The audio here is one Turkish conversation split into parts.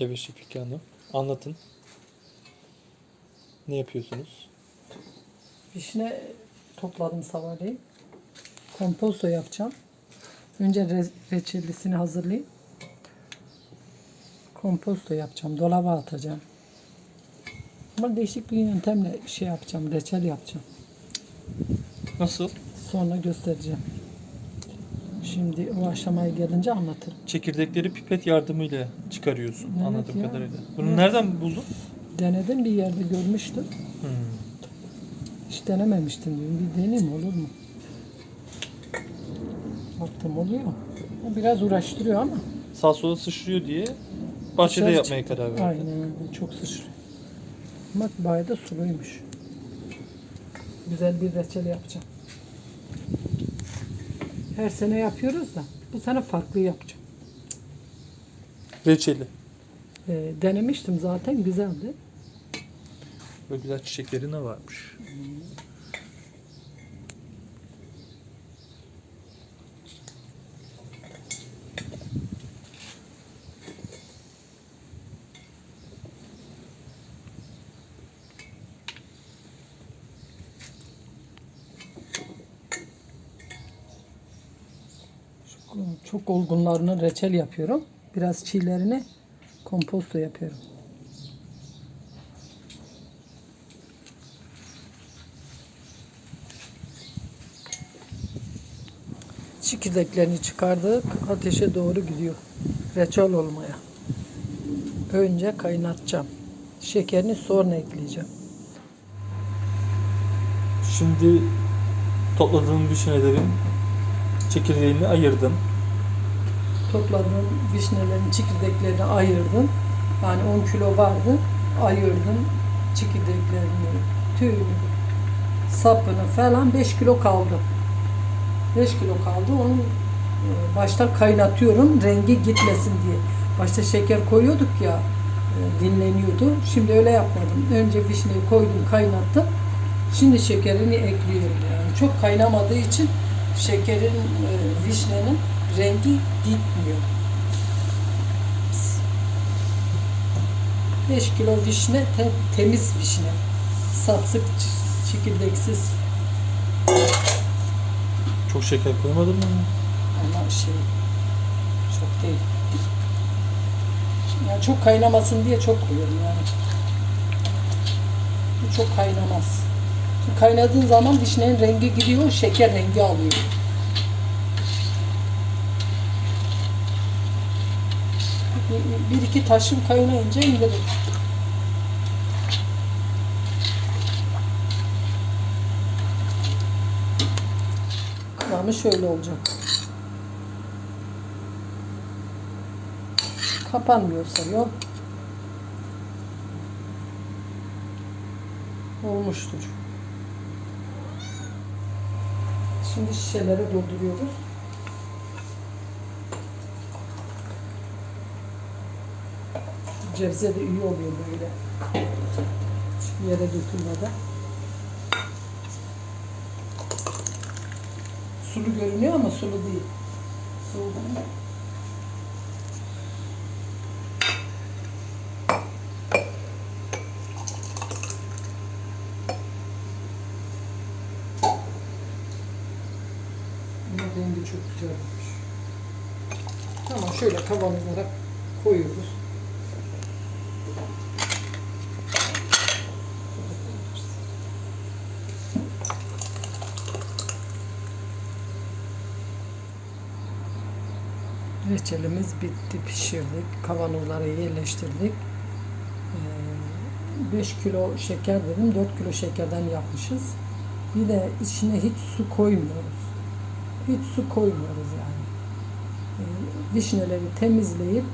Evet Şefika Hanım. Anlatın. Ne yapıyorsunuz? Vişne topladım sabahleyin. Komposto yapacağım. Önce re- reçellisini hazırlayayım. Komposto yapacağım. Dolaba atacağım. Ama değişik bir yöntemle şey yapacağım. Reçel yapacağım. Nasıl? Sonra göstereceğim. Şimdi o aşamaya gelince anlatırım. Çekirdekleri pipet yardımıyla çıkarıyorsun Evet anladığım ya. kadarıyla. Bunu nereden buldun? Denedim bir yerde görmüştüm. Hmm. Hiç denememiştim diyorum. Bir deneyeyim olur mu? Baktım oluyor. O Biraz uğraştırıyor ama. Sağ sola sıçrıyor diye bahçede Dışarı yapmaya çıktı. karar verdim. Aynen öyle. Çok sıçrıyor. Ama bayağı da suluymuş. Güzel bir reçel yapacağım. Her sene yapıyoruz da bu sene farklı yapacağım. Reçeli. Ee, denemiştim zaten güzeldi. Böyle güzel çiçekleri ne varmış? Çok olgunlarını reçel yapıyorum. Biraz çiğlerini komposto yapıyorum. Çekirdeklerini çıkardık. Ateşe doğru gidiyor. Reçel olmaya. Önce kaynatacağım. Şekerini sonra ekleyeceğim. Şimdi topladığın vişnelerin çekirdeğini ayırdın. Topladığım vişnelerin çekirdeklerini ayırdım. Yani 10 kilo vardı. Ayırdım çekirdeklerini, tüyünü, sapını falan 5 kilo kaldı. 5 kilo kaldı. Onu e, başta kaynatıyorum rengi gitmesin diye. Başta şeker koyuyorduk ya e, dinleniyordu. Şimdi öyle yapmadım. Önce vişneyi koydum kaynattım. Şimdi şekerini ekliyorum yani. Çok kaynamadığı için şekerin, e, vişnenin rengi gitmiyor. 5 kilo vişne, te- temiz vişne. Sapsık, çekirdeksiz Çok şeker koymadın mı? ama şey çok değil. Yani çok kaynamasın diye çok koyuyorum yani. Bu çok kaynamaz. Kaynadığın zaman vişnenin rengi gidiyor, şeker rengi alıyor. Bir, iki taşım kaynayınca indiririm. Kıvamı şöyle olacak. Kapanmıyorsa yol olmuştur. Şimdi şişelere dolduruyoruz. Cevze de iyi oluyor böyle. Hiçbir yere dökülmeden. Sulu görünüyor ama sulu değil. Sulu değil. Ama rengi çok güzel olmuş. Tamam şöyle kavanozlara koyuyoruz. Reçelimiz bitti, pişirdik. Kavanozlara yerleştirdik. 5 kilo şeker dedim, 4 kilo şekerden yapmışız. Bir de içine hiç su koymuyoruz. Hiç su koymuyoruz yani. Ee, Vişneleri temizleyip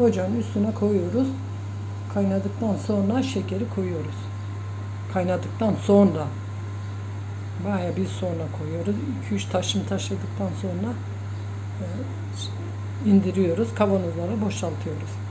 ocağın üstüne koyuyoruz. Kaynadıktan sonra şekeri koyuyoruz. Kaynadıktan sonra baya bir sonra koyuyoruz. 2-3 taşım taşıdıktan sonra e, indiriyoruz. Kavanozlara boşaltıyoruz.